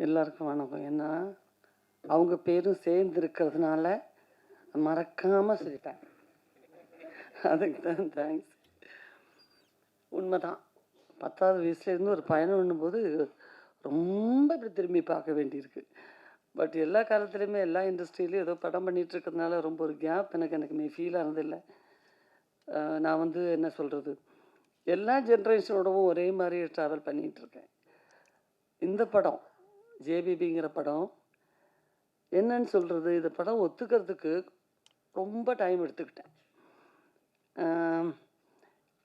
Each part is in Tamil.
எல்லாருக்கும் வணக்கம். ஏன்னா அவங்க பேரும் சேர்ந்து இருக்கிறதுனால மறக்காமல் சொல்லிட்டேன். அதுக்கு தான் தேங்க்ஸ் உண்மைதான். பத்தாவது வயசுலேருந்து ஒரு பயணம் பண்ணும்போது ரொம்ப இப்படி திரும்பி பார்க்க வேண்டியிருக்கு. பட் எல்லா காலத்துலேயுமே எல்லா இண்டஸ்ட்ரியிலையும் ஏதோ படம் பண்ணிகிட்டு இருக்கிறதுனால ரொம்ப ஒரு கேப் எனக்கு எனக்குமே ஃபீல் ஆனதில்லை நான் வந்து என்ன சொல்கிறது எல்லா ஜென்ரேஷனோடவும் ஒரே மாதிரி ட்ராவல் பண்ணிகிட்ருக்கேன் இந்த படம் ஜேபிபிங்கிற படம். என்னன்னு சொல்கிறது இந்த படம் ஒத்துக்கிறதுக்கு ரொம்ப டைம் எடுத்துக்கிட்டேன்.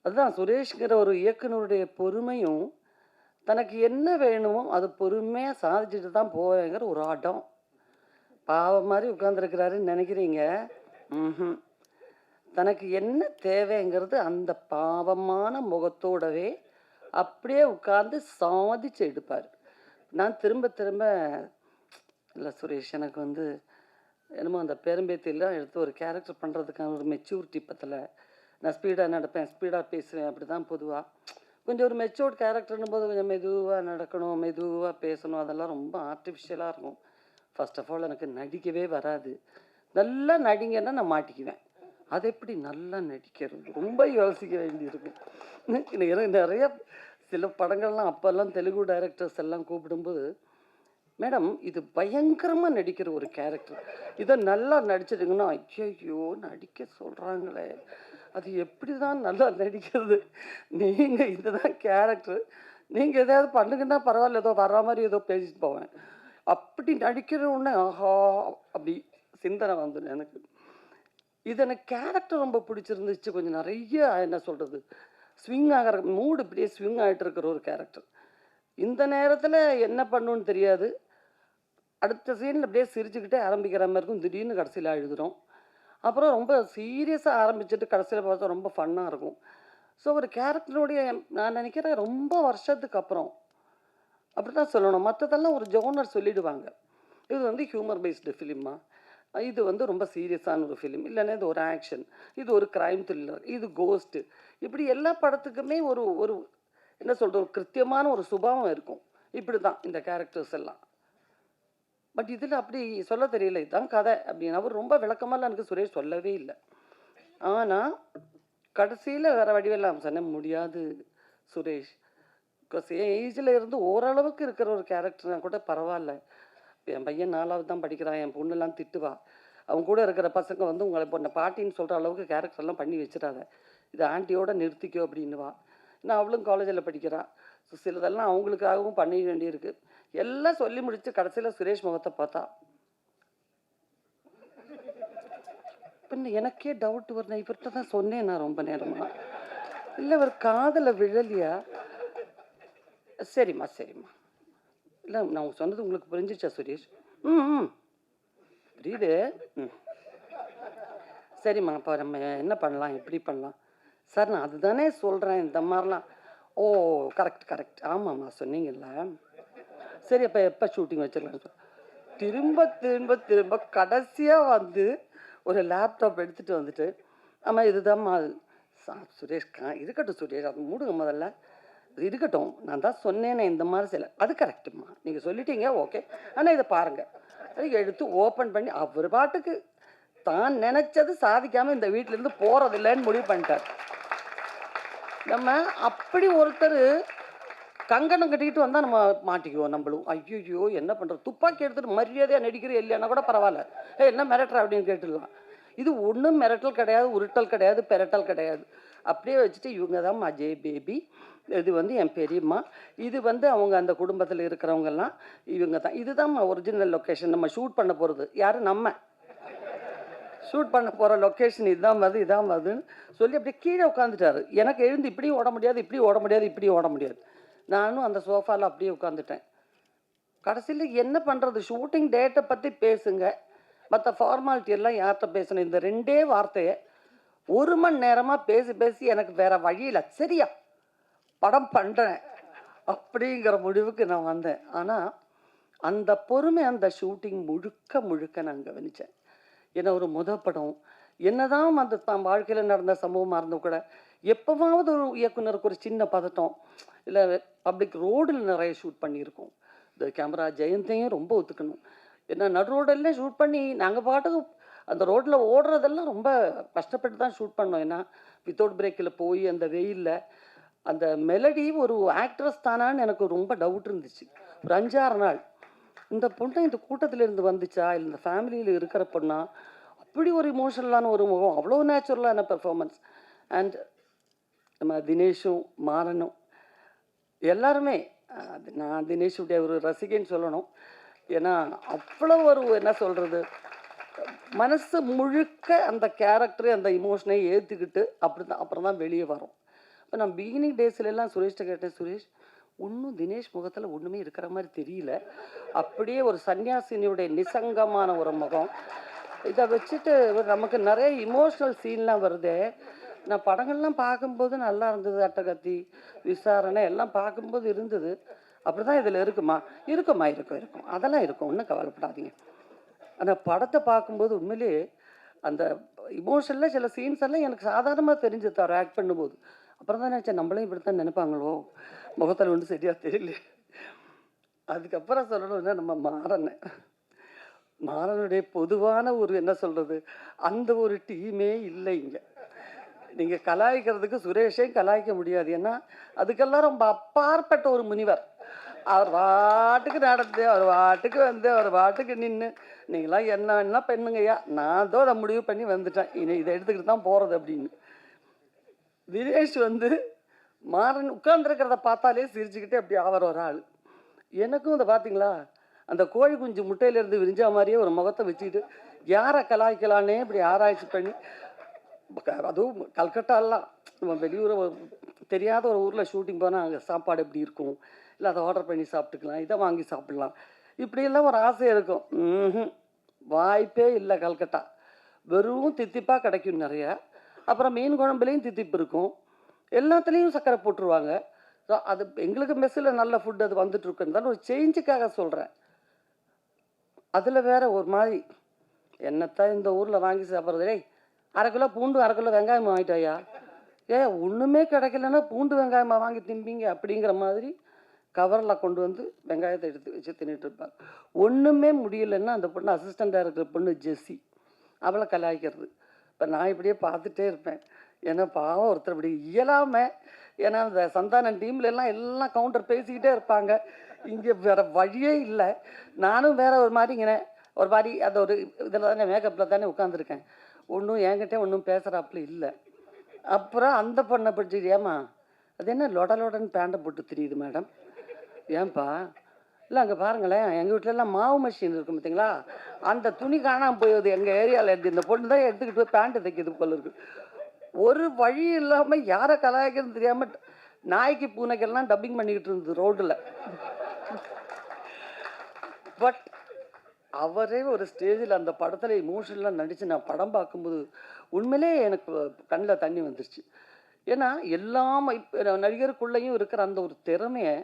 அதுதான் சுரேஷ்ங்கிற ஒரு இயக்குனருடைய பொறுமையும் தனக்கு என்ன வேணுமோ அது பொறுமையாக சாதிச்சுட்டு தான் போவேங்கிற ஒரு ஆட்டம். பாவம் மாதிரி உட்காந்துருக்கிறாருன்னு நினைக்கிறீங்க? ம் தனக்கு என்ன தேவைங்கிறது அந்த பாவமான முகத்தோடவே அப்படியே உட்கார்ந்து சாதிச்சு எடுப்பார். நான் திரும்ப திரும்ப இல்லை சுரேஷ் எனக்கு வந்து என்னமோ அந்த பெரும்பேத்திலாம் எடுத்து ஒரு கேரக்டர் பண்ணுறதுக்கான ஒரு மெச்சூரிட்டி பத்தில். நான் ஸ்பீடாக நடப்பேன் ஸ்பீடாக பேசுவேன் அப்படி தான் பொதுவாக கொஞ்சம் ஒரு மெச்சூர்ட் கேரக்டர்னும் போது கொஞ்சம் மெதுவாக நடக்கணும் மெதுவாக பேசணும் அதெல்லாம் ரொம்ப ஆர்டிஃபிஷியலாக இருக்கும். ஃபர்ஸ்ட் ஆஃப் ஆல் எனக்கு நடிக்கவே வராது. நல்லா நடிங்கன்னா நான் மாட்டிக்குவேன். அது எப்படி நல்லா நடிக்கிறது? ரொம்ப யோசிக்க வேண்டியிருக்கும் எனக்கு நிறைய சில படங்கள்லாம் அப்போல்லாம் தெலுங்கு டைரக்டர்ஸ் எல்லாம் கூப்பிடும்போது மேடம் இது பயங்கரமாக நடிக்கிற ஒரு கேரக்டர் இதை நல்லா நடிச்சிட்டிங்கன்னா ஐயோ நடிக்க சொல்கிறாங்களே அது எப்படி தான் நல்லா நடிக்கிறது? நீங்கள் இதுதான் கேரக்டர் நீங்கள் எதாவது பண்ணுங்கன்னா பரவாயில்ல ஏதோ வர்ற மாதிரி ஏதோ பேசிட்டு போவேன். அப்படி நடிக்கிற உடனே ஆஹா அப்படி சிந்தனை வந்துடும் எனக்கு. இது எனக்கு கேரக்டர் ரொம்ப பிடிச்சிருந்துச்சு. கொஞ்சம் நிறைய என்ன சொல்கிறது ஸ்விங் ஆகிற மூடு இப்படியே ஸ்விங் ஆகிட்டு இருக்கிற ஒரு கேரக்டர் இந்த நேரத்தில் என்ன பண்ணுன்னு தெரியாது. அடுத்த சீனில் அப்படியே சிரிச்சுக்கிட்டே ஆரம்பிக்கிற மாதிரி இருக்கும். திடீர்னு கடைசியில் அழுதுறோம் அப்புறம் ரொம்ப சீரியஸாக ஆரம்பிச்சுட்டு கடைசியில் பார்த்தா ரொம்ப ஃபன்னாக இருக்கும். ஸோ ஒரு கேரக்டருடைய நான் நினைக்கிறேன் ரொம்ப வருஷத்துக்கு அப்புறம் அப்படி தான் சொல்லணும். மற்றதெல்லாம் ஒரு ஜோனர் சொல்லிடுவாங்க. இது வந்து ஹியூமர் பேஸ்டு ஃபிலிமா இது வந்து ரொம்ப சீரியஸான ஒரு ஃபிலிம் இல்லைன்னா இது ஒரு ஆக்ஷன் இது ஒரு க்ரைம் த்ரில்லர் இது கோஸ்ட்டு இப்படி எல்லா படத்துக்குமே ஒரு ஒரு என்ன சொல்கிறது ஒரு கிருத்தியமான ஒரு சுபாவம் இருக்கும். இப்படி தான் இந்த கேரக்டர்ஸ் எல்லாம். பட் இதில் அப்படி சொல்ல தெரியல. இதுதான் கதை அப்படின்னு அவர் ரொம்ப விளக்கமெல்லாம் எனக்கு சுரேஷ் சொல்லவே இல்லை. ஆனால் கடைசியில் வேற வடிவெல்லாம் சொன்ன முடியாது சுரேஷ். பிகாஸ் ஏஜில் இருந்து ஓரளவுக்கு இருக்கிற ஒரு கேரக்டர்னா கூட பரவாயில்ல. என் பையன் நாலாவது தான் படிக்கிறான் என் பொண்ணுலாம் திட்டுவா. அவங்க கூட இருக்கிற பசங்க வந்து உங்களை இப்போ பாட்டின்னு சொல்கிற அளவுக்கு கேரக்டர்லாம் பண்ணி வச்சிடாத. இது ஆண்டியோட நிறுத்திக்கோ அப்படின்னுவா. நான் அவளும் காலேஜில் படிக்கிறான். ஸோ சிலதெல்லாம் அவங்களுக்காகவும் பண்ண வேண்டியிருக்கு. எல்லாம் சொல்லி முடித்து கடைசியில் சுரேஷ் முகத்தை பார்த்தா. பின்ன எனக்கே டவுட் வரணும் இவர்கிட்ட தான் சொன்னேன் நான் ரொம்ப நேரமா. இல்லை இவர் காதில் விழலியா? சரிம்மா சரிம்மா. இல்லை நான் சொன்னது உங்களுக்கு புரிஞ்சிச்சா சுரேஷ்? ம் ம். புரியுது? ம். சரிம்மா அப்போ நம்ம என்ன பண்ணலாம் எப்படி பண்ணலாம்? சார் நான் அதுதானே சொல்கிறேன் இந்த மாதிரிலாம். ஓ கரெக்ட் கரெக்ட் ஆமாம்மா சொன்னீங்கல்ல. சரி அப்போ எப்போ ஷூட்டிங் வச்சிடலாம் சார் திரும்ப திரும்ப திரும்ப கடைசியாக வந்து ஒரு லேப்டாப் எடுத்துகிட்டு வந்துட்டு ஆமாம் இதுதான்மா சா- சுரேஷ் கா இருக்கட்டும் சுரேஷ் அது மூடுங்க முதல்ல. இருக்கட்டும். நான் தான் சொன்னேனே இந்த மாதிரி சில அது கரெக்டுமா நீங்கள் சொல்லிட்டீங்க ஓகே ஆனால் இதை பாருங்கள் எடுத்து ஓப்பன் பண்ணி அவர் பாட்டுக்கு தான் நினச்சது சாதிக்காமல் இந்த வீட்டிலேருந்து போகிறதில்லைன்னு முடிவு பண்ணிட்டார். நம்ம அப்படி ஒருத்தர் கங்கணம் கட்டிக்கிட்டு வந்தால் நம்ம மாட்டிக்குவோம் நம்மளும். ஐயோ என்ன பண்ணுறது துப்பாக்கி எடுத்துட்டு மரியாதையாக நடிக்கிற இல்லைன்னா கூட பரவாயில்ல. ஏ என்ன மிரட்டுற அப்படின்னு கேட்டுடலாம். இது ஒன்றும் மிரட்டல் கிடையாது உருட்டல் கிடையாது பெரட்டல் கிடையாது. அப்படியே வச்சுட்டு இவங்க தான் அஜய் பேபி. இது வந்து என் பெரியம்மா. இது வந்து அவங்க அந்த குடும்பத்தில் இருக்கிறவங்கெல்லாம் இவங்க தான் இதுதான் ஒரிஜினல் லொக்கேஷன் நம்ம ஷூட் பண்ண போகிறது யார்? நம்ம. ஷூட் பண்ண போகிற லொக்கேஷன் இதான் வருது இதான் வருதுன்னு சொல்லி அப்படியே கீழே உட்காந்துட்டாரு எனக்கு எழுந்து இப்படியும் ஓட முடியாது இப்படியும் ஓட முடியாது இப்படியும் ஓட முடியாது. நானும் அந்த சோஃபாவில் அப்படியே உட்காந்துட்டேன் கடைசியில் என்ன பண்ணுறது ஷூட்டிங் டேட்டை பற்றி பேசுங்க. மற்ற ஃபார்மாலிட்டி எல்லாம் யார்கிட்ட பேசணும்? இந்த ரெண்டே வார்த்தையை ஒரு மணி நேரமாக பேசி பேசி எனக்கு வேறு வழியில் சரியா? படம் பண்ணுறேன் அப்படிங்கிற முடிவுக்கு நான் வந்தேன். ஆனால் அந்த பொறுமை அந்த ஷூட்டிங் முழுக்க முழுக்க நான் கவனித்தேன் ஏன்னா ஒரு முத படம்? என்னதான் அந்த தான் வாழ்க்கையில் நடந்த சம்பவமாக இருந்தும் கூட எப்போவாவது ஒரு இயக்குனருக்கு ஒரு சின்ன பதட்டம் இல்லை பப்ளிக் ரோடில் நிறைய ஷூட் பண்ணியிருக்கோம். இந்த கேமரா ஜெயந்தையும் ரொம்ப ஒத்துக்கணும். ஏன்னா நடு ரோடெல்லாம் ஷூட் பண்ணி நாங்கள் பாட்டுக்கு அந்த ரோட்டில் ஓடுறதெல்லாம் ரொம்ப கஷ்டப்பட்டு தான் ஷூட் பண்ணோம். ஏன்னா வித்தவுட் பிரேக்கில் போய் அந்த வெயிலில் அந்த மெலடி ஒரு ஆக்ட்ரஸ் தானான்னு எனக்கு ரொம்ப டவுட் இருந்துச்சு. ஒரு அஞ்சாறு நாள். இந்த பொண்ணு இந்த கூட்டத்திலேருந்து வந்துச்சா? இல்லை இந்த ஃபேமிலியில் இருக்கிற பொண்ணா? அப்படி ஒரு இமோஷனலான ஒரு முகம். அவ்வளோ நேச்சுரலான பெர்ஃபார்மன்ஸ் அண்ட் நம்ம தினேஷும் மாறனும். எல்லாருமே அது நான் தினேஷுடைய ஒரு ரசிகைன்னு சொல்லணும். ஏன்னா அவ்வளோ ஒரு என்ன சொல்கிறது மனசு முழுக்க அந்த கேரக்டர் அந்த இமோஷனை ஏற்றுக்கிட்டு அப்படி தான் அப்புறம் தான் வெளியே வரும். இப்போ நான் பிகினிங் டேஸ்லலாம் சுரேஷ்ட கேட்டேன் சுரேஷ் ஒன்றும் தினேஷ் முகத்தில் ஒன்றுமே இருக்கிற மாதிரி தெரியல. அப்படியே ஒரு சன்னியாசினியுடைய நிசங்கமான ஒரு முகம். இதை வச்சுட்டு நமக்கு நிறைய இமோஷனல் சீன்லாம் வருதே. நான் படங்கள்லாம் பார்க்கும்போது நல்லா இருந்தது அட்டகத்தி விசாரணை எல்லாம் பார்க்கும்போது இருந்தது. அப்படி தான் இதில் இருக்குமா? இருக்குமா இருக்கும் இருக்கும். அதெல்லாம் இருக்கும். ஒன்றும் கவலைப்படாதீங்க. ஆனால் படத்தை பார்க்கும்போது உண்மையிலேயே அந்த இமோஷனில் சில சீன்ஸ் எல்லாம் எனக்கு சாதாரணமாக தெரிஞ்சு அவர் ஆக்ட் பண்ணும்போது. அப்புறம் தான் நினச்சேன் நம்மளையும் இப்படித்தான் நினைப்பாங்களோ? முகத்தில் ஒன்று சரியாக தெரியல. அதுக்கப்புறம் சொல்லணும்னா நம்ம மாறனை. மாறனுடைய பொதுவான ஒரு என்ன சொல்கிறது அந்த ஒரு டீமே இல்லை இங்கே. நீங்கள் கலாய்க்கிறதுக்கு சுரேஷையும் கலாய்க்க முடியாது. ஏன்னா அதுக்கெல்லாம் ரொம்ப அப்பாற்பட்ட ஒரு முனிவர். அவர் வாட்டுக்கு நடந்து அவர் வாட்டுக்கு வந்து அவர் வாட்டுக்கு நின்று நீங்களாம் என்ன வேணா பெண்ணுங்கய்யா? நான் தான் அதை முடிவு பண்ணி வந்துட்டேன். இனி இதை எடுத்துக்கிட்டு தான் போகிறது அப்படின்னு. தினேஷ் வந்து மாறன் உட்கார்ந்துருக்கிறத பார்த்தாலே சிரிச்சுக்கிட்டே அப்படி ஆவற ஒரு ஆள். எனக்கும் அதை பார்த்தீங்களா? அந்த கோழி குஞ்சு முட்டையிலேருந்து விரிஞ்சா மாதிரியே ஒரு முகத்தை வச்சுக்கிட்டு யாரை கலாய்க்கலான்னே இப்படி ஆராய்ச்சி பண்ணி அதுவும் கல்கட்டாலாம் நம்ம வெளியூரை தெரியாத ஒரு ஊரில் ஷூட்டிங் போனால் அங்கே சாப்பாடு எப்படி இருக்கும்? இல்லை அதை ஆர்டர் பண்ணி சாப்பிட்டுக்கலாம் இதை வாங்கி சாப்பிட்லாம். இப்படியெல்லாம் ஒரு ஆசை இருக்கும். ம்ஹும். வாய்ப்பே இல்லை கல்கட்டா. வெறும் தித்திப்பாக கிடைக்கும் நிறைய. அப்புறம் மீன் குழம்புலேயும் தித்திப்பு இருக்கும். எல்லாத்துலேயும் சர்க்கரை போட்டுருவாங்க. ஸோ அது எங்களுக்கு மெஸ்ஸில் நல்ல ஃபுட் அது வந்துட்டுருக்குன்னு தான் ஒரு சேஞ்சுக்காக சொல்கிறேன் அதில் வேற ஒரு மாதிரி என்னத்தான் இந்த ஊரில் வாங்கி சாப்பிட்றது? டேய் அரை கிலோ பூண்டு அரை கிலோ வெங்காயம் வாங்கிட்டாயா ஏ ஒன்றுமே கிடைக்கலன்னா பூண்டு வெங்காயமா வாங்கி திம்பிங்க அப்படிங்கிற மாதிரி கவரில் கொண்டு வந்து வெங்காயத்தை எடுத்து வச்சு தின்னுட்டு இருப்பாங்க. ஒன்றுமே முடியலன்னா அந்த பொண்ணு அசிஸ்டண்ட்டாக இருக்கிற பொண்ணு ஜெஸ்ஸி. அவளை கலாய்க்கிறது. இப்போ நான் இப்படியே பார்த்துட்டே இருப்பேன். ஏன்னா பாவம் ஒருத்தர் இப்படி இயலாமல் ஏன்னா அந்த சந்தானம் டீம்ல எல்லாம் எல்லாம் கவுண்டர் பேசிக்கிட்டே இருப்பாங்க. இங்கே வேற வழியே இல்லை. நானும் வேற ஒரு மாதிரிங்கிற ஒரு மாதிரி அந்த ஒரு இதில் தானே மேக்கப்பில் தானே உட்காந்துருக்கேன் ஒன்றும் என்கிட்ட ஒன்றும் பேசுகிறாப்புல இல்லை. அப்புறம் அந்த பொண்ணை பிடிச்சிட்டு ஏமா அது என்ன லொட லொடன்னு பேண்டை போட்டு தெரியுது மேடம் ஏன்பா இல்லை அங்கே பாருங்களேன். எங்கள் வீட்டிலலாம் மாவு மிஷின் இருக்கும் பார்த்தீங்களா அந்த துணி காணாமல் போயிடுது எங்கள் ஏரியாவில் எடுத்து இந்த பொண்ணு தான் எடுத்துக்கிட்டு போய் பேண்ட்டு தைக்கிது போல இருக்கு. ஒரு வழி இல்லாமல் யாரை கலாய்க்கிறதுன்னு தெரியாமல் நாய்க்கு பூனைக்கெல்லாம் டப்பிங் பண்ணிக்கிட்டு இருந்தது ரோட்டில். பட் அவரே ஒரு ஸ்டேஜில் அந்த படத்தில் இமோஷனலாக நடித்து நான் படம் பார்க்கும்போது உண்மையிலே எனக்கு கண்ணில் தண்ணி வந்துருச்சு. ஏன்னா எல்லாம் இப்போ நடிகருக்குள்ளேயும் இருக்கிற அந்த ஒரு திறமையை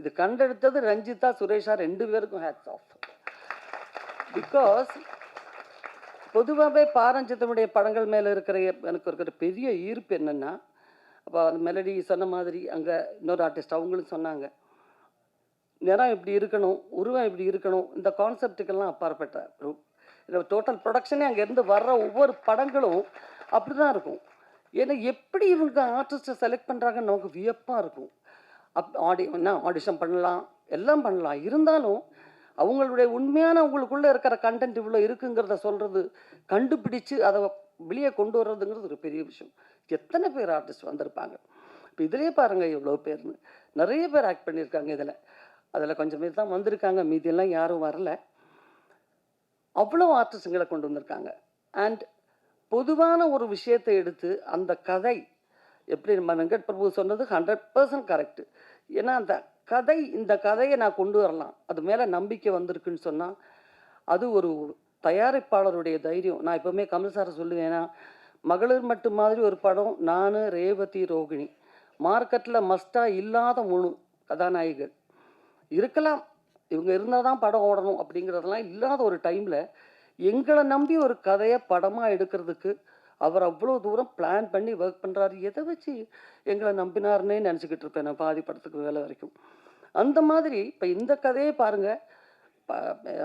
இது கண்டெடுத்தது ரஞ்சிதா சுரேஷா ரெண்டு பேருக்கும் ஹேட்ஸ் ஆஃப் பிகாஸ் பொதுவாகவே பாரஞ்சித்தனுடைய படங்கள் மேலே இருக்கிற எனக்கு இருக்கிற பெரிய ஈர்ப்பு என்னென்னா அப்போ அந்த மெலடி சொன்ன மாதிரி அங்கே இன்னொரு ஆர்டிஸ்ட் அவங்களும் சொன்னாங்க நிறம் இப்படி இருக்கணும் உருவம் இப்படி இருக்கணும் இந்த கான்செப்டுக்கெல்லாம் அப்பாற்பட்ட இந்த டோட்டல் ப்ரொடக்ஷனே அங்கேருந்து வர்ற ஒவ்வொரு படங்களும் அப்படி தான் இருக்கும். ஏன்னா எப்படி இவங்க ஆர்டிஸ்ட்டை செலக்ட் பண்ணுறாங்கன்னு நமக்கு வியப்பாக இருக்கும். அப் ஆடி என்ன ஆடிஷன் பண்ணலாம் எல்லாம் பண்ணலாம். இருந்தாலும் அவங்களுடைய உண்மையான அவங்களுக்குள்ளே இருக்கிற கண்டென்ட் இவ்வளோ இருக்குங்கிறத சொல்கிறது கண்டுபிடிச்சு அதை வெளியே கொண்டு வர்றதுங்கிறது ஒரு பெரிய விஷயம். எத்தனை பேர் ஆர்டிஸ்ட் வந்திருப்பாங்க? இப்போ இதுலேயே பாருங்கள் எவ்வளோ பேர்னு. நிறைய பேர் ஆக்ட் பண்ணியிருக்காங்க இதில். அதில் கொஞ்சம் பேர் தான் வந்திருக்காங்க. மீதியெல்லாம் யாரும் வரல. அவ்வளோ ஆர்டிஸ்ட்டுங்களை கொண்டு வந்திருக்காங்க. அண்ட் பொதுவான ஒரு விஷயத்தை எடுத்து அந்த கதை எப்படி நம்ம வெங்கட் பிரபு சொன்னது ஹண்ட்ரட் பர்சன்ட் கரெக்டு ஏன்னா அந்த கதை இந்த கதையை நான் கொண்டு வரலாம். அது மேலே நம்பிக்கை வந்திருக்குன்னு சொன்னால் அது ஒரு தயாரிப்பாளருடைய தைரியம். நான் எப்போவுமே கமல் சாரை சொல்லுவேன்னா மகளிர் மட்டும் மாதிரி ஒரு படம் நான் ரேவதி ரோகிணி. மார்க்கெட்டில் மஸ்டாக இல்லாத மூணு கதாநாயகர். இருக்கலாம். இவங்க இருந்தால் தான் படம் ஓடணும் அப்படிங்கிறதெல்லாம் இல்லாத ஒரு டைமில் எங்களை நம்பி ஒரு கதையை படமாக எடுக்கிறதுக்கு அவர் அவ்வளோ தூரம் பிளான் பண்ணி ஒர்க் பண்ணுறாரு எதை வச்சு எங்களை நம்பினாருன்னே நினச்சிக்கிட்டு இருப்பேன் நான் பாதி படத்துக்கு வேலை வரைக்கும். அந்த மாதிரி இப்போ இந்த கதையை பாருங்கள்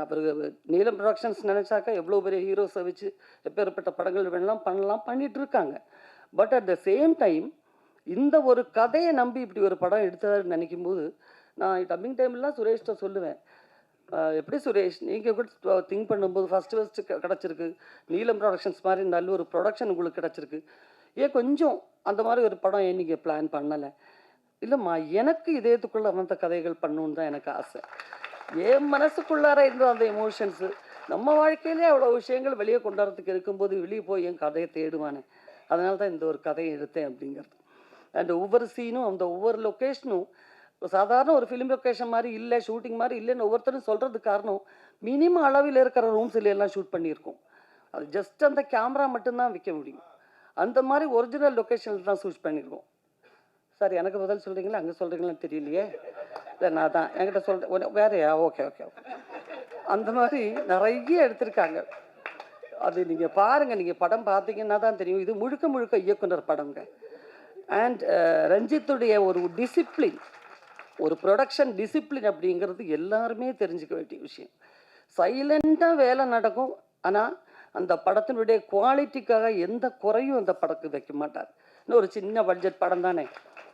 அவர் நீலம் ப்ரொடக்ஷன்ஸ் நினச்சாக்கா எவ்வளோ பெரிய ஹீரோஸை வச்சு எப்பேற்பட்ட படங்கள் வேணலாம் பண்ணலாம் பண்ணிகிட்டு இருக்காங்க. But at the same time இந்த ஒரு கதையை நம்பி இப்படி ஒரு படம் எடுத்தாருன்னு நினைக்கும் போது நான் டப்பிங் டைம்லாம் சுரேஷ்கிட்ட சொல்லுவேன். எப்படி சுரேஷ்? நீங்கள் கூட திங்க் பண்ணும்போது ஃபஸ்ட்டு ஃபஸ்ட்டு கிடச்சிருக்கு. நீலம் ப்ரொடக்ஷன்ஸ் மாதிரி நல்ல ஒரு ப்ரொடக்ஷன் உங்களுக்கு கிடச்சிருக்கு. ஏன் கொஞ்சம் அந்த மாதிரி ஒரு படம் ஏன் நீங்கள் பிளான் பண்ணலை? இல்லைம்மா எனக்கு இதயத்துக்குள்ளே அந்த கதைகள் பண்ணணுன்னு தான் எனக்கு ஆசை. என் மனசுக்குள்ளார இருந்த அந்த எமோஷன்ஸு நம்ம வாழ்க்கையிலே அவ்வளோ விஷயங்கள் வெளியே கொண்டாடுறதுக்கு இருக்கும்போது வெளியே போய் என் கதையை தேடுவானே. அதனால தான் இந்த ஒரு கதையை எடுத்தேன் அப்படிங்கிறது. அண்ட் ஒவ்வொரு சீனும் அந்த ஒவ்வொரு லொக்கேஷனும் இப்போ சாதாரண ஒரு ஃபிலிம் லொக்கேஷன் மாதிரி இல்லை ஷூட்டிங் மாதிரி இல்லைன்னு ஒவ்வொருத்தரும் சொல்கிறதுக்கு காரணம் மினிமம் அளவில் இருக்கிற ரூம்ஸில் எல்லாம் ஷூட் பண்ணியிருக்கோம். அது ஜஸ்ட் அந்த கேமரா மட்டும்தான் விற்க முடியும். அந்த மாதிரி ஒரிஜினல் லொக்கேஷனில் தான் ஷூட் பண்ணியிருக்கோம். சார் எனக்கு பதில் சொல்கிறீங்களா அங்கே சொல்கிறீங்களான்னு தெரியலையே. இல்லை நான் தான். என்கிட்ட சொல்கிறேன் வேறையா? ஓகே ஓகே ஓகே அந்த மாதிரி நிறைய எடுத்திருக்காங்க. அது நீங்கள் பாருங்கள் நீங்கள் படம் பார்த்தீங்கன்னா தான் தெரியும். இது முழுக்க முழுக்க இயக்குனர் படங்க. அண்ட் ரஞ்சித்துடைய ஒரு டிசிப்ளின் ஒரு ப்ரொடக்ஷன் டிசிப்ளின் அப்படிங்கிறது எல்லாருமே தெரிஞ்சுக்க வேண்டிய விஷயம். சைலண்ட்டாக வேலை நடக்கும். ஆனால் அந்த படத்தினுடைய குவாலிட்டிக்காக எந்த குறையும் அந்த படத்துக்கு வைக்க மாட்டார். இன்னும் ஒரு சின்ன பட்ஜெட் படம் தானே.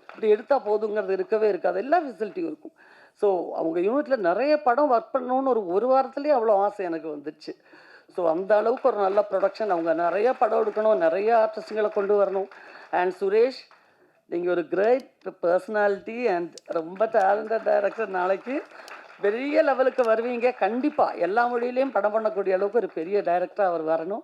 இப்படி எடுத்தால் போதுங்கிறது இருக்கவே இருக்காது. எல்லா ஃபெசிலிட்டியும் இருக்கும். ஸோ அவங்க யூனிட்டில் நிறைய படம் ஒர்க் பண்ணணும்னு ஒரு ஒரு வாரத்துலேயே அவ்வளோ ஆசை எனக்கு வந்துடுச்சு ஸோ அந்த அளவுக்கு ஒரு நல்ல ப்ரொடக்ஷன் அவங்க நிறைய படம் எடுக்கணும். நிறைய ஆர்டிஸ்ட்டுங்களை கொண்டு வரணும். அண்ட் சுரேஷ் நீங்கள் ஒரு கிரேட் பர்சனாலிட்டி அண்ட் ரொம்ப டேலண்டட் டைரக்டர் நாளைக்கு பெரிய லெவலுக்கு வருவீங்க. கண்டிப்பாக எல்லா மொழியிலையும் படம் பண்ணக்கூடிய அளவுக்கு ஒரு பெரிய டைரக்டராக அவர் வரணும்.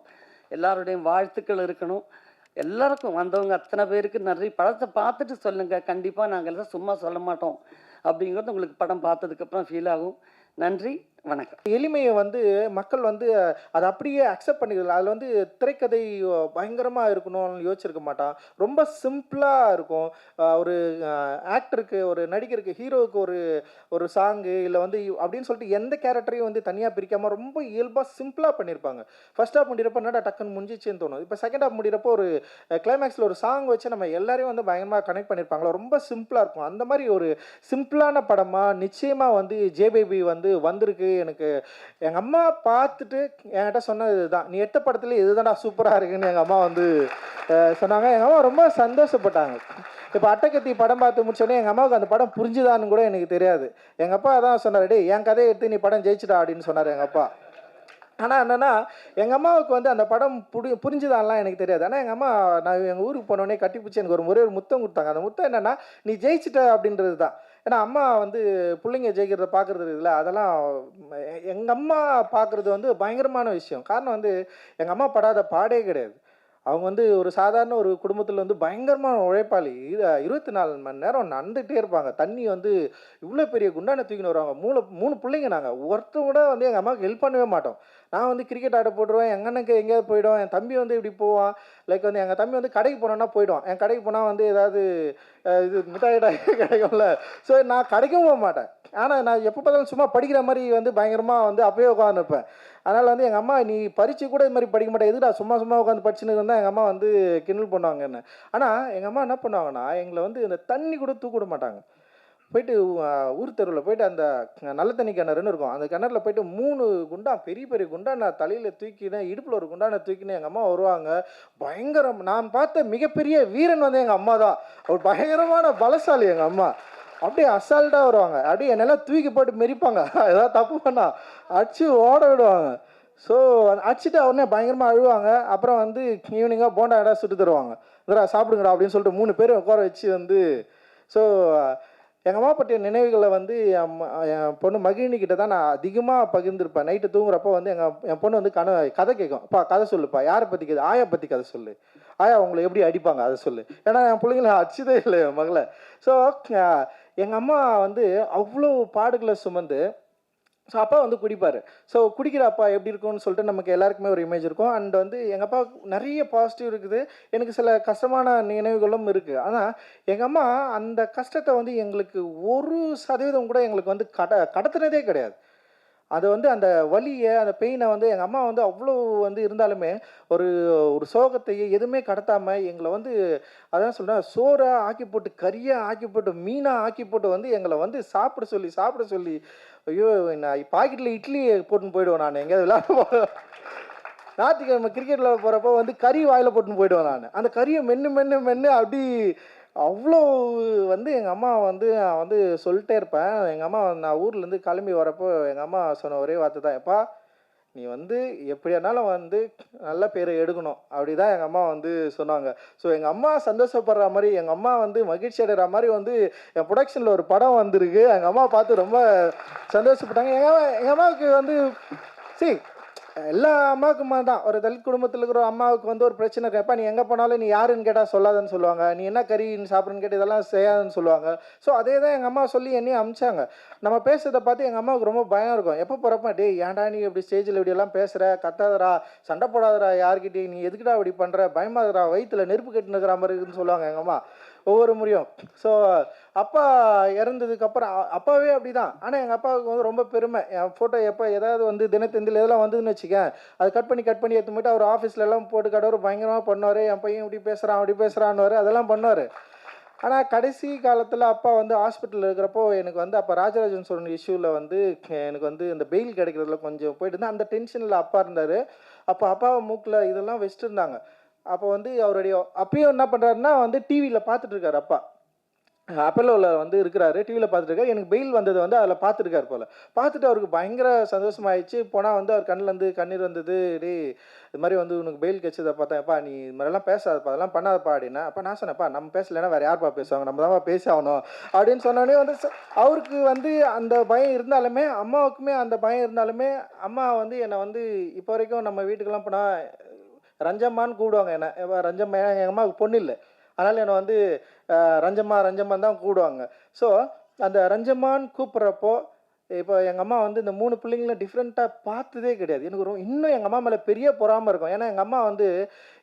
எல்லாருடையும் வாழ்த்துக்கள் இருக்கணும். எல்லாருக்கும் வந்தவங்க அத்தனை பேருக்கு நிறைய படத்தை பார்த்துட்டு சொல்லுங்கள் கண்டிப்பாக நாங்கள் எல்லாம் சும்மா சொல்ல மாட்டோம். அப்படிங்கிறது உங்களுக்கு படம் பார்த்ததுக்கப்புறம் ஃபீல் ஆகும். நன்றி. வணக்கம். எளிமையை வந்து மக்கள் வந்து அதை அப்படியே அக்செப்ட் பண்ணிக்கல அதில் வந்து திரைக்கதை பயங்கரமாக இருக்கணும்னு யோசிச்சிருக்க மாட்டான். ரொம்ப சிம்பிளாக இருக்கும். ஒரு ஆக்டருக்கு ஒரு நடிகருக்கு ஹீரோவுக்கு ஒரு ஒரு சாங்கு இல்லை வந்து அப்படின்னு சொல்லிட்டு எந்த கேரக்டரையும் வந்து தனியாக பிரிக்காமல் ரொம்ப இயல்பாக சிம்பிளாக பண்ணியிருப்பாங்க. ஃபர்ஸ்ட் ஹாஃப் முடிகிறப்ப என்னடா டக்குன்னு முடிஞ்சிச்சுன்னு தோணும். இப்போ செகண்ட் ஹாஃப் முடிகிறப்போ ஒரு கிளைமேக்ஸில் ஒரு சாங் வச்சு நம்ம எல்லாரையும் வந்து பயங்கரமாக கனெக்ட் பண்ணியிருப்பாங்களோ? ரொம்ப சிம்பிளாக இருக்கும். அந்த மாதிரி ஒரு சிம்பிளான படமாக நிச்சயமாக வந்து ஜேபேபி வந்து வந்திருக்கு. எனக்கு எங்கள் அம்மா பார்த்துட்டு என்கிட்ட சொன்னது இதுதான். நீ எட்ட படத்துல இதுதான்டா சூப்பராக இருக்குன்னு எங்கள் அம்மா வந்து சொன்னாங்க. எங்கள் அம்மா ரொம்ப சந்தோஷப்பட்டாங்க. இப்போ அட்டக்கத்தி படம் பார்த்து முடிச்சோடனே எங்கள் அம்மாவுக்கு அந்த படம் புரிஞ்சுதான்னு கூட எனக்கு தெரியாது. எங்கள் அப்பா தான் சொன்னார் டே என் கதையை எடுத்து நீ படம் ஜெயிச்சிடா அப்படின்னு சொன்னார் எங்கள் அப்பா. ஆனால் என்னென்னா எங்கள் அம்மாவுக்கு வந்து அந்த படம் புடி புரிஞ்சுதான்லாம் எனக்கு தெரியாது. ஆனால் எங்கள் அம்மா நான் எங்கள் ஊருக்கு போனோடனே கட்டி பிடிச்சி எனக்கு ஒரு முறை ஒரு முத்தம் கொடுத்தாங்க. அந்த முத்தம் என்னென்னா நீ ஜெயிச்சிட்ட அப்படின்றது தான் ஏன்னா அம்மா வந்து பிள்ளைங்க ஜெயிக்கிறத பார்க்குறது இருக்குல்ல அதெல்லாம் எங்கள் அம்மா பார்க்குறது வந்து பயங்கரமான விஷயம். காரணம் வந்து எங்கள் அம்மா படாத பாடே கிடையாது. அவங்க வந்து ஒரு சாதாரண ஒரு குடும்பத்தில் வந்து பயங்கரமான உழைப்பாளி. இருபத்தி நாலு மணி நேரம் நடந்துகிட்டே இருப்பாங்க. தண்ணி வந்து இவ்வளோ பெரிய குண்டான தூக்கின்னு வருவாங்க. மூணு மூணு பிள்ளைங்க நாங்கள் ஒருத்தர் கூட வந்து எங்கள் அம்மாவுக்கு ஹெல்ப் பண்ணவே மாட்டோம். நான் வந்து கிரிக்கெட் ஆட போட்டுருவேன். எங்கள் அண்ணனுக்கு எங்கேயாவது போயிடும் என் தம்பி வந்து இப்படி போவான். லைக் வந்து எங்கள் தம்பி வந்து கடைக்கு போனோன்னா போயிடும் என் கடைக்கு போனால் வந்து ஏதாவது இது மிட்டாய் கிடைக்கும்ல. ஸோ நான் கடைக்கும் போக மாட்டேன். ஆனால் நான் எப்போ பார்த்தாலும் சும்மா படிக்கிற மாதிரி வந்து பயங்கரமாக வந்து அப்பயே உட்காந்துருப்பேன் அதனால் வந்து எங்கள் அம்மா நீ பறிச்சு கூட இது மாதிரி படிக்க மாட்டேன். எதுடா சும்மா சும்மா உட்காந்து படிச்சுன்னு இருந்தால் எங்கள் அம்மா வந்து கிண்டல் பண்ணுவாங்க என்ன ஆனால் எங்கள் அம்மா என்ன பண்ணுவாங்கன்னா எங்களை வந்து இந்த தண்ணி கூட தூக்கிட மாட்டாங்க. போயிட்டு ஊர் தெருவில் போயிட்டு அந்த நல்ல தண்ணி கிணறுன்னு இருக்கும். அந்த கிணறுல போயிட்டு மூணு குண்டா பெரிய பெரிய குண்டா நான் தலையில் தூக்கினேன் இடுப்பில் ஒரு குண்டான தூக்கினேன். எங்கள் அம்மா வருவாங்க. பயங்கரம் நான் பார்த்த மிகப்பெரிய வீரன் வந்து எங்கள் அம்மா தான். ஒரு பயங்கரமான பலசாலி எங்கள் அம்மா. அப்படியே அசால்ட்டாக வருவாங்க. அப்படியே என்னெல்லாம் தூக்கி போட்டு மெரிப்பாங்க ஏதாவது தப்பு பண்ணா அடிச்சு ஓட விடுவாங்க. ஸோ அடிச்சுட்டு உடனே பயங்கரமாக அழுவாங்க. அப்புறம் வந்து ஈவினிங்காக போண்டா இடம் சுட்டு தருவாங்க. இதரா சாப்பிடுங்கடா அப்படின்னு சொல்லிட்டு மூணு பேரும் உட்கார வச்சு வந்து ஸோ எங்கள் அம்மா பற்றிய நினைவுகளை வந்து என் என் பொண்ணு மகிழினி கிட்ட தான் நான் அதிகமாக பகிர்ந்திருப்பேன். நைட்டு தூங்குறப்போ வந்து எங்கள் என் பொண்ணு வந்து கன கதை கேட்கும். அப்பா கதை சொல்லுப்பா. யாரை பற்றி கதை? ஆயா பற்றி கதை சொல்லு. ஆயா உங்களை எப்படி அடிப்பாங்க? அதை சொல்லு. ஏன்னா என் பிள்ளைங்கள அடிச்சதே இல்லை என் மகளை. ஸோ எங்கள் அம்மா வந்து அவ்வளோ பாடுகளை சுமந்து ஸோ அப்பா வந்து குடிப்பார். ஸோ குடிக்கிற அப்பா எப்படி இருக்கும்னு சொல்லிட்டு நமக்கு எல்லாருக்குமே ஒரு இமேஜ் இருக்கும். அண்ட் வந்து எங்கள் அப்பா நிறைய பாசிட்டிவ் இருக்குது. எனக்கு சில கஷ்டமான நினைவுகளும் இருக்குது ஆனால் எங்கள் அம்மா அந்த கஷ்டத்தை வந்து எங்களுக்கு ஒரு சதவீதம் கூட எங்களுக்கு வந்து கட கடத்துனதே கிடையாது. அது வந்து அந்த வலியை அந்த பெயினை வந்து எங்கள் அம்மா வந்து அவ்வளோ வந்து இருந்தாலுமே ஒரு ஒரு சோகத்தையே எதுவுமே கடத்தாமல் எங்களை வந்து அதான் சொல்கிறேன் சோறை ஆக்கி போட்டு கறியாக ஆக்கி போட்டு மீனாக ஆக்கி போட்டு வந்து எங்களை வந்து சாப்பிட சொல்லி சாப்பிட சொல்லி ஐயோ நான் பாக்கெட்டில் இட்லி போட்டுன்னு போயிடுவேன் நான். எங்கேயாவது விளாட போ- ஞாயிற்றுக்கிழமை கிரிக்கெட் விளாட போகிறப்போ வந்து கறி வாயில் போட்டுன்னு போயிடுவேன் நான். அந்த கறியை மென்று மென்று மென்று அப்படி அவ்வளோ வந்து எங்கள் அம்மா வந்து நான் வந்து சொல்லிட்டே இருப்பேன். எங்கள் அம்மா நான் ஊர்லேருந்து கிளம்பி வரப்போ எங்கள் அம்மா சொன்ன ஒரே வார்த்தை தான் எப்பா நீ வந்து எப்படியானாலும் வந்து நல்ல பேரை எடுக்கணும். அப்படி தான் எங்கள் அம்மா வந்து சொன்னாங்க. ஸோ எங்கள் அம்மா சந்தோஷப்படுற மாதிரி எங்கள் அம்மா வந்து மகிழ்ச்சி அடைகிற மாதிரி வந்து என் ப்ரொடக்ஷனில் ஒரு படம் வந்திருக்கு. எங்கள் அம்மா பார்த்து ரொம்ப சந்தோஷப்பட்டாங்க. எங்கள் அம்மா எங்கள் அம்மாவுக்கு வந்து சரி எல்லா அம்மாவுக்குமா தான். ஒரு தலித் குடும்பத்தில் இருக்கிற ஒரு அம்மாவுக்கு வந்து ஒரு பிரச்சனை இருக்கு எப்பா நீ எங்கே போனாலும் நீ யாருன்னு கேட்டால் சொல்லாதன்னு சொல்லுவாங்க. நீ என்ன கறி சாப்பிடுன்னு சாப்பிட்றன்னு கேட்டு இதெல்லாம் செய்யாதுன்னு சொல்லுவாங்க. ஸோ அதே தான் எங்கள் அம்மா சொல்லி என்னையும் அமிச்சாங்க. நம்ம பேசுறதை பார்த்து எங்கள் அம்மாவுக்கு ரொம்ப பயம் இருக்கும். எப்போ போகிறப்ப டே ஏன்டா நீ இப்படி ஸ்டேஜில் இப்படியெல்லாம் பேசுகிற கத்தாதரா சண்டை போடாதடா யார்கிட்டையும். நீ எதுக்குடா இப்படி பண்ணுற பயமாதரா வயிற்றுல நெருப்பு கட்டினுக்கிற மாதிரி இருக்குன்னு சொல்லுவாங்க எங்கள் அம்மா. ஒவ்வொரு முறையும். ஸோ அப்பா இறந்ததுக்கப்புறம் அப்பாவே அப்படி தான் ஆனால் எங்கள் அப்பாவுக்கு வந்து ரொம்ப பெருமை. என் ஃபோட்டோ எப்போ ஏதாவது வந்து தினத்தந்தில் இதெல்லாம் வந்ததுன்னு வச்சுக்கேன். அது கட் பண்ணி கட் பண்ணி எடுத்து போயிட்டு அவர் ஆஃபீஸ்லலாம் எல்லாம் போட்டு கடவுர் பயங்கரமாக பண்ணுவார். என் பையன் இப்படி பேசுகிறான் அப்படி பேசுகிறான்னு அதெல்லாம் பண்ணுவார். ஆனால் கடைசி காலத்தில் அப்பா வந்து ஹாஸ்பிட்டலில் இருக்கிறப்போ எனக்கு வந்து அப்போ ராஜராஜன் சொன்ன இஷ்யூவில் வந்து எனக்கு வந்து இந்த பெயில் கிடைக்கிறதுல கொஞ்சம் போயிட்டு இருந்தேன். அந்த டென்ஷனில் அப்பா இருந்தார். அப்போ அப்பாவை மூக்கில் இதெல்லாம் வச்சுட்டு இருந்தாங்க. அப்போ வந்து அவருடைய அப்பயும் என்ன பண்ணுறாருன்னா வந்து டிவியில் பார்த்துட்ருக்காரு அப்பா. அப்பல்லோவில் வந்து இருக்கிறாரு டிவியில் பார்த்துருக்காரு எனக்கு பெயில் வந்தது வந்து அதில் பார்த்துருக்காரு போல். பார்த்துட்டு அவருக்கு பயங்கர சந்தோஷமாயிடுச்சு. போனால் வந்து அவர் கண்ணிலேருந்து கண்ணீர் வந்தது. டேய் இது மாதிரி வந்து உனக்கு பெயில் கிடைச்சதை பார்த்தேன்ப்பா நீ இது மாதிரிலாம் பேசாதப்பா. அதெல்லாம் பண்ணாதப்பா அப்படின்னா அப்போ நான் சொன்னேன்ப்பா நம்ம பேசலைன்னா வேறு யார்ப்பா பேசுவாங்க? நம்ம தான் பேசி ஆகணும் அப்படின்னு சொன்னோடனே வந்து அவருக்கு வந்து அந்த பயம் இருந்தாலுமே அம்மாவுக்குமே அந்த பயம் இருந்தாலுமே அம்மா வந்து என்னை வந்து இப்போ வரைக்கும் நம்ம வீட்டுக்கெல்லாம் போனால் ரஞ்சம்மான்னு கூப்பிடுவாங்க என்ன ரஞ்சம்மா எங்கள் அம்மாவுக்கு பொண்ணு இல்லை. அதனால் என்னை வந்து ரஞ்சம்மா ரஞ்சம்மான் தான் கூப்பிடுவாங்க ஸோ அந்த ரஞ்சம்மான்னு கூப்பிட்றப்போ இப்போ எங்கள் அம்மா வந்து இந்த மூணு பிள்ளைங்களும் டிஃப்ரெண்ட்டாக பார்த்ததே கிடையாது. எனக்கு ரொம்ப இன்னும் எங்கள் அம்மா மேலே பெரிய பொறாமல் இருக்கும். ஏன்னா எங்கள் அம்மா வந்து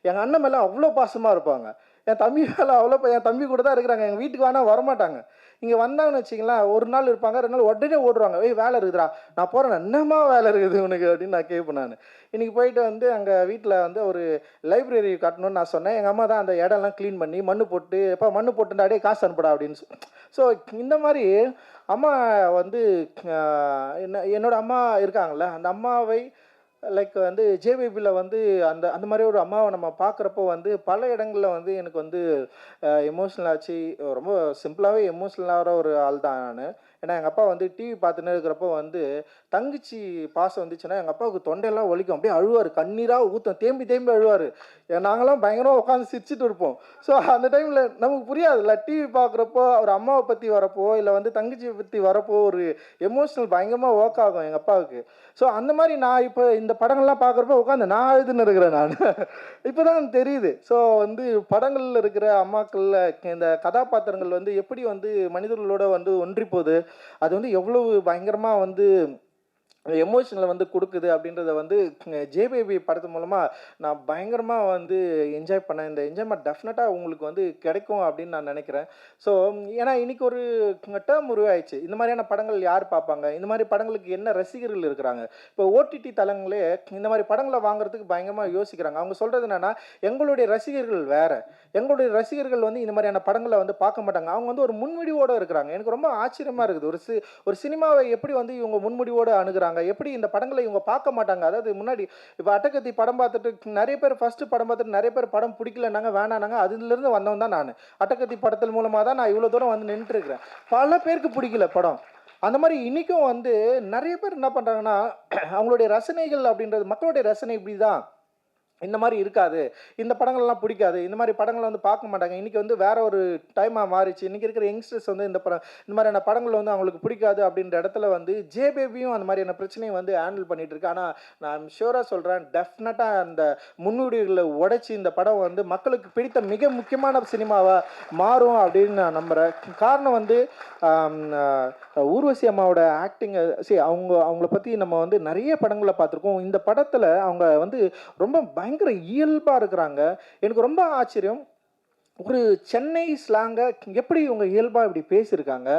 எங்கள் அண்ணன் மேலே அவ்வளோ பாசமாக இருப்பாங்க. என் தம்பி வேலை அவ்வளோ என் தம்பி கூட தான் இருக்கிறாங்க. எங்கள் வீட்டுக்கு வேணால் வரமாட்டாங்க. இங்கே வந்தாங்கன்னு வச்சிங்களேன் ஒரு நாள் இருப்பாங்க ரெண்டு நாள் உடனே ஓடுவாங்க. ஏய் வேலை இருக்குதுடா. நான் போகிறேன் என்னம்மா வேலை இருக்குது உனக்கு? அப்படின்னு நான் கேட்பேன் நான். இன்றைக்கி போயிட்டு வந்து அங்கே வீட்டில் வந்து ஒரு லைப்ரரி கட்டணும்னு நான் சொன்னேன். எங்கள் அம்மா தான் அந்த இடம்லாம் க்ளீன் பண்ணி மண் போட்டு எப்போ மண் போட்டுண்டா அப்படியே காசு அனுப்புடா அப்படின்னு ஸோ இந்த மாதிரி அம்மா வந்து என்ன என்னோடய அம்மா இருக்காங்கல்ல அந்த அம்மாவை லைக் வந்து ஜேபிபியில் வந்து அந்த அந்த மாதிரி ஒரு அம்மாவை நம்ம பார்க்குறப்போ வந்து பல இடங்களில் வந்து எனக்கு வந்து எமோஷ்னல் ஆச்சு. ரொம்ப சிம்பிளாகவே எமோஷ்னலாகிற ஒரு ஆள் தான் நான். ஏன்னா எங்கள் அப்பா வந்து டிவி பார்த்துன்னு இருக்கிறப்போ வந்து தங்கச்சி பாசம் வந்துச்சுன்னா எங்கள் அப்பாவுக்கு தொண்டையெல்லாம் ஒழிக்கும் அப்படியே அழுவார். கண்ணீராக ஊற்றும் தேம்பி தேம்பி அழுவார். நாங்களாம் பயங்கரமாக உட்காந்து சிரிச்சிட்டு இருப்போம். ஸோ அந்த டைமில் நமக்கு புரியாதுல்ல. டிவி பார்க்குறப்போ ஒரு அம்மாவை பற்றி வரப்போ இல்லை வந்து தங்கச்சியை பற்றி வரப்போ ஒரு எமோஷனல் பயங்கரமாக ஒர்க் ஆகும் எங்கள் அப்பாவுக்கு. ஸோ அந்த மாதிரி நான் இப்போ இந்த படங்கள்லாம் பார்க்குறப்ப உட்காந்து நான் அழுதுன்னு இருக்கிறேன் நான். இப்போ தான் தெரியுது. ஸோ வந்து படங்களில் இருக்கிற அம்மாக்களில் இந்த கதாபாத்திரங்கள் வந்து எப்படி வந்து மனிதர்களோட வந்து ஒன்றி போகுது? அது வந்து எவ்வளவு பயங்கரமாக வந்து எமோஷனில் வந்து கொடுக்குது அப்படின்றத வந்து ஜேபிபி படத்து மூலமாக நான் பயங்கரமாக வந்து என்ஜாய் பண்ணேன். இந்த என்ஜாய்மெண்ட் டெஃபினட்டாக உங்களுக்கு வந்து கிடைக்கும் அப்படின்னு நான் நினைக்கிறேன். ஸோ ஏன்னா இன்றைக்கி ஒரு டேர்ம் உருவாயிடுச்சு. இந்த மாதிரியான படங்கள் யார் பார்ப்பாங்க? இந்த மாதிரி படங்களுக்கு என்ன ரசிகர்கள் இருக்கிறாங்க? இப்போ ஓடிடி தளங்களே இந்த மாதிரி படங்களை வாங்குறதுக்கு பயங்கரமாக யோசிக்கிறாங்க. அவங்க சொல்கிறது என்னென்னா எங்களுடைய ரசிகர்கள் வேறு. எங்களுடைய ரசிகர்கள் வந்து இந்த மாதிரியான படங்களை வந்து பார்க்க மாட்டாங்க. அவங்க வந்து ஒரு முன்முடிவோடு இருக்கிறாங்க. எனக்கு ரொம்ப ஆச்சரியமாக இருக்குது. ஒரு சி ஒரு சினிமாவை எப்படி வந்து இவங்க முன்முடிவோடு அணுகிறாங்க? எப்படி இந்த படங்களை இவங்க பார்க்க மாட்டாங்க? அதாவது முன்னாடி இப்போ அட்டகத்தி படம் பார்த்துட்டு நிறைய பேர் ஃபஸ்ட்டு படம் பார்த்துட்டு நிறைய பேர் படம் பிடிக்கலனாங்க வேணானாங்க அதுலேருந்து வந்தவன் தான் நான். அட்டகத்தி படத்தில் மூலமாக தான் நான் இவ்வளோ தூரம் வந்து நின்றுருக்கிறேன் பல பேருக்கு பிடிக்கல படம். அந்த மாதிரி இன்றைக்கும் வந்து நிறைய பேர் என்ன பண்ணுறாங்கன்னா அவங்களுடைய ரசனைகள் அப்படின்றது மக்களுடைய ரசனை இப்படி தான் இந்த மாதிரி இருக்காது. இந்த படங்கள்லாம் பிடிக்காது. இந்த மாதிரி படங்களை வந்து பார்க்க மாட்டாங்க. இன்றைக்கி வந்து வேற ஒரு டைமாக மாறிச்சு. இன்றைக்கி இருக்கிற யங்ஸ்டர்ஸ் வந்து இந்த படம் இந்த மாதிரியான படங்கள் வந்து அவங்களுக்கு பிடிக்காது அப்படின்ற இடத்துல வந்து ஜே பேபியும் அந்த மாதிரியான பிரச்சனையை வந்து ஹேண்டில் பண்ணிட்டு இருக்கு. ஆனால் நான் ஷியூராக சொல்கிறேன் டெஃபினட்டாக அந்த முன்னுரிகளை உடைச்சி இந்த படம் வந்து மக்களுக்கு பிடித்த மிக முக்கியமான சினிமாவாக மாறும் அப்படின்னு நான் நம்புகிறேன் காரணம் வந்து ஊர்வசி அம்மாவோட ஆக்டிங் சரி அவங்க அவங்கள பற்றி நம்ம வந்து நிறைய படங்களை பார்த்துருக்கோம். இந்த படத்தில் அவங்க வந்து ரொம்ப பயங்கர இயல்பாக இருக்கிறாங்க. எனக்கு ரொம்ப ஆச்சரியம். ஒரு சென்னை ஸ்லாங்கை எப்படி இவங்க இயல்பாக இப்படி பேசியிருக்காங்க?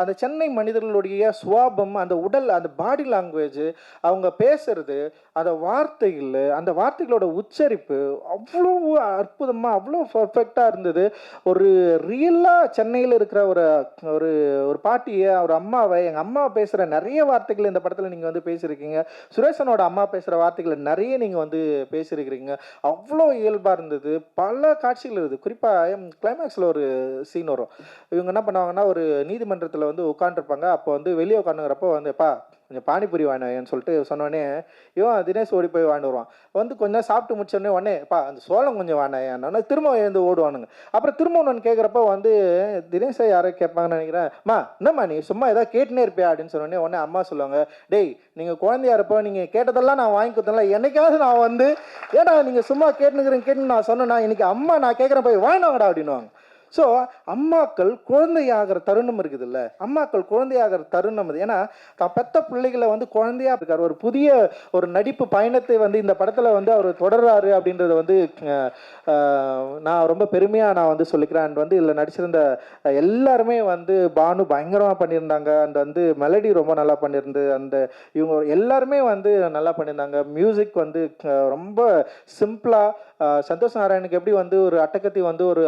அந்த சென்னை மனிதர்களுடைய சுவாபம் அந்த உடல் அந்த பாடி லாங்குவேஜ் அவங்க பேசுறது அந்த வார்த்தைகள் அந்த வார்த்தைகளோட உச்சரிப்பு அவ்வளோ அற்புதமாக அவ்வளோ பர்ஃபெக்டாக இருந்தது. ஒரு ரியலாக சென்னையில் இருக்கிற ஒரு ஒரு ஒரு பாட்டியை ஒரு அம்மாவை எங்கள் அம்மா பேசுகிற நிறைய வார்த்தைகள் இந்த படத்தில் நீங்கள் வந்து பேசியிருக்கீங்க. சுரேஷனோட அம்மா பேசுகிற வார்த்தைகளை நிறைய நீங்கள் வந்து பேசியிருக்கிறீங்க. அவ்வளோ இயல்பாக இருந்தது. பல காட்சிகள் இருக்குது குறிப்பாக கிளைமேக்ஸில் ஒரு சீன் வரும். இவங்க என்ன பண்ணுவாங்கன்னா ஒரு நீதிமன்றத்தில் வந்து உட்காந்துருப்பாங்க அப்போ வந்து வெளியே உட்காந்துங்கிறப்போ வந்து பா கொஞ்சம் பானிபூரி வாங்கினேன்னு சொல்லிட்டு சொன்னோடனே இவன் தினேஷ் ஓடி போய் வாங்கிட்டு வருவான். வந்து கொஞ்சம் சாப்பிட்டு முடிச்சோடனே உடனே பா அந்த சோளம் கொஞ்சம் வாங்கினேன். திரும்ப எழுந்து ஓடுவானுங்க. அப்புறம் திரும்ப ஒன்று கேட்குறப்ப வந்து தினேஷை யாரோ கேட்பாங்கன்னு நினைக்கிறேன். மா என்னம்மா நீ சும்மா ஏதாவது கேட்டுனே இருப்பியா? அப்படின்னு சொன்னோடனே உடனே அம்மா சொல்லுவாங்க டேய் நீங்கள் குழந்தையா இருப்போ நீங்கள் கேட்டதெல்லாம் நான் வாங்கி கொடுத்தேன்ல. என்னைக்காவது நான் வந்து ஏடா நீங்கள் சும்மா கேட்டுனுக்கிறேன் கேட்டுன்னு நான் சொன்னேன்னா இன்னைக்கு அம்மா நான் கேட்குறேன் போய் வாங்கினாங்கடா அப்படின்னுவாங்க. ஸோ அம்மாக்கள் குழந்தையாகிற தருணம் இருக்குதுல்ல. அம்மாக்கள் குழந்தையாகிற தருணம் இது ஏன்னா தான் பெத்த பிள்ளைகளை வந்து குழந்தையா இருக்கார். ஒரு புதிய ஒரு நடிப்பு பயணத்தை வந்து இந்த படத்தில் வந்து அவர் தொடர்றாரு அப்படின்றத வந்து நான் ரொம்ப பெருமையாக நான் வந்து சொல்லிக்கிறேன். அண்ட் வந்து இதில் நடிச்சிருந்த எல்லாருமே வந்து பானு பயங்கரமாக பண்ணியிருந்தாங்க. அண்ட் வந்து மெலடி ரொம்ப நல்லா பண்ணியிருந்து அந்த இவங்க எல்லாருமே வந்து நல்லா பண்ணியிருந்தாங்க. மியூசிக் வந்து ரொம்ப சிம்பிளாக சந்தோஷ் நாராயணுக்கு எப்படி வந்து ஒரு அட்டகத்தி வந்து ஒரு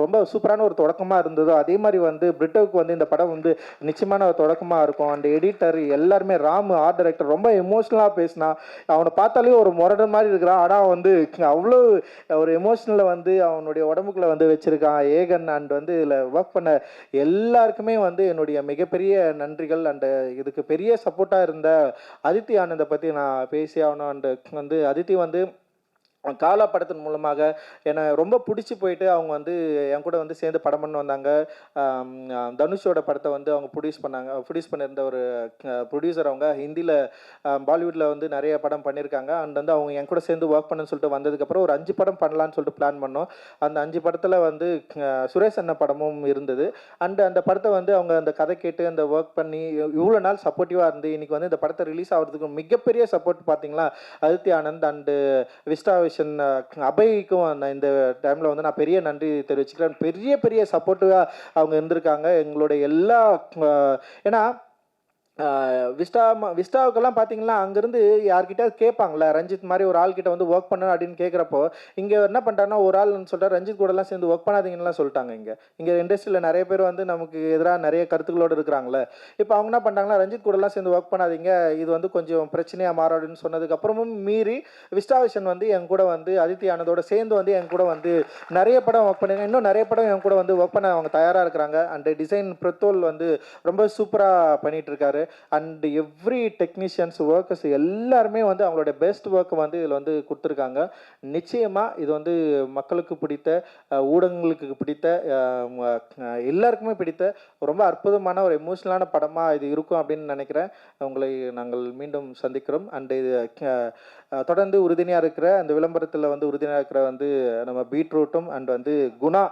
ரொம்ப சூப்பரான ஒரு தொடக்கமாக இருந்ததோ அதே மாதிரி வந்து பிரிட்டோவுக்கு வந்து இந்த படம் வந்து நிச்சயமான ஒரு தொடக்கமாக இருக்கும். அண்ட் எடிட்டர் எல்லாருமே ராம் ஆர்ட் டைரக்டர் ரொம்ப எமோஷ்னலாக பேசினா அவனை பார்த்தாலே ஒரு முரடு மாதிரி இருக்கிறான். ஆனால் வந்து அவ்வளோ ஒரு எமோஷனலை வந்து அவனுடைய உடம்புக்குள்ள வந்து வச்சுருக்கான். ஏகன் அண்ட் வந்து இதில் ஒர்க் பண்ண எல்லாருக்குமே வந்து என்னுடைய மிகப்பெரிய நன்றிகள். அண்ட் இதுக்கு பெரிய சப்போர்ட்டாக இருந்த அதித்தி ஆனந்தை பற்றி நான் பேசி ஆகணும். அண்ட் வந்து அதித்தி வந்து காலா படத்தின் மூலமாக என்னை ரொம்ப பிடிச்சி போயிட்டு அவங்க வந்து என் கூட வந்து சேர்ந்து படம் பண்ண வந்தாங்க. தனுஷோட படத்தை வந்து அவங்க ப்ரொடியூஸ் பண்ணாங்க. ப்ரொடியூஸ் பண்ணியிருந்த ஒரு ப்ரொடியூசர் அவங்க ஹிந்தியில் பாலிவுட்டில் வந்து நிறைய படம் பண்ணியிருக்காங்க. அண்ட் வந்து அவங்க என் கூட சேர்ந்து ஒர்க் பண்ணுன்னு சொல்லிட்டு வந்ததுக்கப்புறம் ஒரு அஞ்சு படம் பண்ணலான்னு சொல்லிட்டு பிளான் பண்ணோம். அந்த அஞ்சு படத்தில் வந்து சுரேஷ் அண்ணன் படமும் இருந்தது. அண்டு அந்த படத்தை வந்து அவங்க அந்த கதை கேட்டு அந்த ஒர்க் பண்ணி இவ்வளோ நாள் சப்போர்ட்டிவாக இருந்து இன்றைக்கி வந்து இந்த படத்தை ரிலீஸ் ஆகிறதுக்கு மிகப்பெரிய சப்போர்ட் பார்த்தீங்களா? Aditi Anand and Vista vision ah, அபய்க்கும் நான் இந்த டைமில் வந்து நான் பெரிய நன்றி தெரிவிச்சுக்கிறேன். பெரிய பெரிய சப்போர்ட்டிவாக அவங்க இருந்திருக்காங்க. எங்களுடைய எல்லா ஏன்னா விஸ்டா விஸ்டாவுக்கெல்லாம் பார்த்தீங்கன்னா அங்கேருந்து யார்கிட்ட கேட்பாங்களே ரஞ்சித் மாதிரி ஒரு ஆள் கிட்ட வந்து ஒர்க் பண்ணணும் அப்படின்னு கேட்குறப்போ இங்கே என்ன பண்ணிட்டாங்கன்னா ஒரு ஆள்னு சொல்லிட்டு ரஞ்சித் கூடலாம் சேர்ந்து ஒர்க் பண்ணாதீங்கலாம் சொல்லிட்டாங்க இங்கே. இங்கே இண்டஸ்ட்ரியில் நிறைய பேர் வந்து நமக்கு எதிராக நிறைய கருத்துக்களோடு இருக்கிறாங்களே இப்போ அவங்க என்ன பண்ணிட்டாங்கன்னா ரஞ்சித் கூடலாம் சேர்ந்து ஒர்க் பண்ணாதீங்க இது வந்து கொஞ்சம் பிரச்சனையாக மாறும் அப்படின்னு சொன்னதுக்கப்புறமும் மீறி விஸ்டாவிஷன் வந்து என் கூட வந்து அதித்தி ஆனந்தோட சேர்ந்து வந்து என் கூட வந்து நிறைய படம் ஒர்க் பண்ணுங்க இன்னும் நிறைய படம் என் கூட வந்து ஒர்க் பண்ண அவங்க தயாராக இருக்கிறாங்க. அண்ட் டிசைன் பிரத்தோல் வந்து ரொம்ப சூப்பராக பண்ணிகிட்டு இருக்காரு. அண்ட் எவ்ரி டெக்னீஷியன்ஸ் ஒர்க்கர்ஸ் எல்லாருமே வந்து அவங்களோட பெஸ்ட் ஒர்க்கை வந்து இதில் வந்து கொடுத்துருக்காங்க. நிச்சயமாக இது வந்து மக்களுக்கு பிடித்த ஊடகங்களுக்கு பிடித்த எல்லாருக்குமே பிடித்த ரொம்ப அற்புதமான ஒரு எமோஷனலான படமாக இது இருக்கும் அப்படின்னு நினைக்கிறேன். உங்களை நாங்கள் மீண்டும் சந்திக்கிறோம். அண்ட் இது தொடர்ந்து உறுதுணையாக இருக்கிற அந்த விளம்பரத்தில் வந்து உறுதுணையாக இருக்கிற வந்து நம்ம பீட்ரூட்டும் அண்ட் வந்து குணா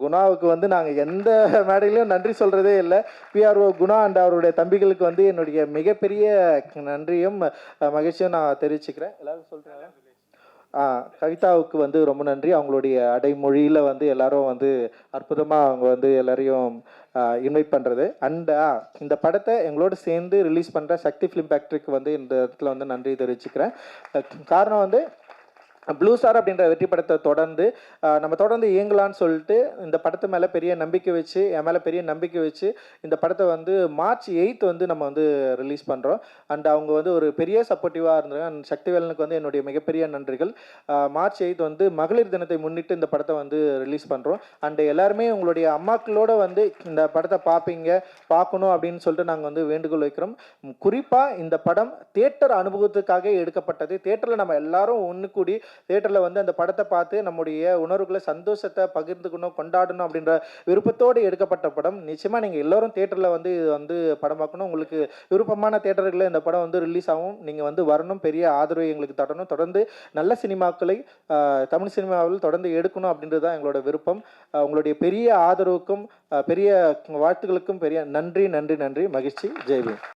குணாவுக்கு வந்து நாங்கள் எந்த மேடையிலையும் நன்றி சொல்கிறதே இல்லை. பிஆர்ஓ குணா அண்ட் அவருடைய தம்பிகளுக்கு வந்து என்னுடைய மிகப்பெரிய நன்றியும் மகிழ்ச்சியும் நான் தெரிவிச்சுக்கிறேன். எல்லாரும் சொல்கிறாங்க ஆ கவிதாவுக்கு வந்து ரொம்ப நன்றி. அவங்களுடைய அடைமொழியில் வந்து எல்லாரும் வந்து அற்புதமாக அவங்க வந்து எல்லாரையும் இன்வைட் பண்ணுறது அண்ட் இந்த படத்தை எங்களோட சேர்ந்து ரிலீஸ் பண்ணுற சக்தி ஃபிலிம் ஃபேக்ட்ரிக்கு வந்து இந்த இடத்துல வந்து நன்றி தெரிவிச்சுக்கிறேன். காரணம் வந்து ப்ளூ ஸ்டார் அப்படின்ற வெற்றி படத்தை தொடர்ந்து நம்ம தொடர்ந்து இயங்கலான்னு சொல்லிட்டு இந்த படத்து மேலே பெரிய நம்பிக்கை வச்சு என் மேலே பெரிய நம்பிக்கை வச்சு இந்த படத்தை வந்து மார்ச் எயித் வந்து நம்ம வந்து ரிலீஸ் பண்ணுறோம் அண்ட் அவங்க வந்து ஒரு பெரிய சப்போர்ட்டிவாக இருந்தாங்க அண்ட் சக்திவேலனுக்கு வந்து என்னுடைய மிகப்பெரிய நன்றிகள். மார்ச் எயித் வந்து மகளிர் தினத்தை முன்னிட்டு இந்த படத்தை வந்து ரிலீஸ் பண்ணுறோம் அண்ட் எல்லாருமே உங்களுடைய அம்மாக்களோட வந்து இந்த படத்தை பார்ப்பீங்க பார்க்கணும் அப்படின்னு சொல்லிட்டு நாங்கள் வந்து வேண்டுகோள் வைக்கிறோம். குறிப்பாக இந்த படம் தேட்டர் அனுபவத்துக்காக எடுக்கப்பட்டது. தேட்டரில் நம்ம எல்லாரும் ஒன்று கூடி தியேட்டரில் வந்து அந்த படத்தை பார்த்து நம்முடைய உணர்வுகளை சந்தோஷத்தை பகிர்ந்துக்கணும் கொண்டாடணும் அப்படின்ற விருப்பத்தோடு எடுக்கப்பட்ட படம். நிச்சயமாக நீங்கள் எல்லோரும் தேட்டரில் வந்து இது வந்து படம் பார்க்கணும். உங்களுக்கு விருப்பமான தேட்டர்களில் இந்த படம் வந்து ரிலீஸ் ஆகும். நீங்கள் வந்து வரணும் பெரிய ஆதரவை எங்களுக்கு தரணும். தொடர்ந்து நல்ல சினிமாக்களை தமிழ் சினிமாவில் தொடர்ந்து எடுக்கணும் அப்படின்றது தான் எங்களோட விருப்பம். உங்களுடைய பெரிய ஆதரவுக்கும் பெரிய வாழ்த்துக்களுக்கும் பெரிய நன்றி நன்றி நன்றி. மகிழ்ச்சி. ஜெய்பீம்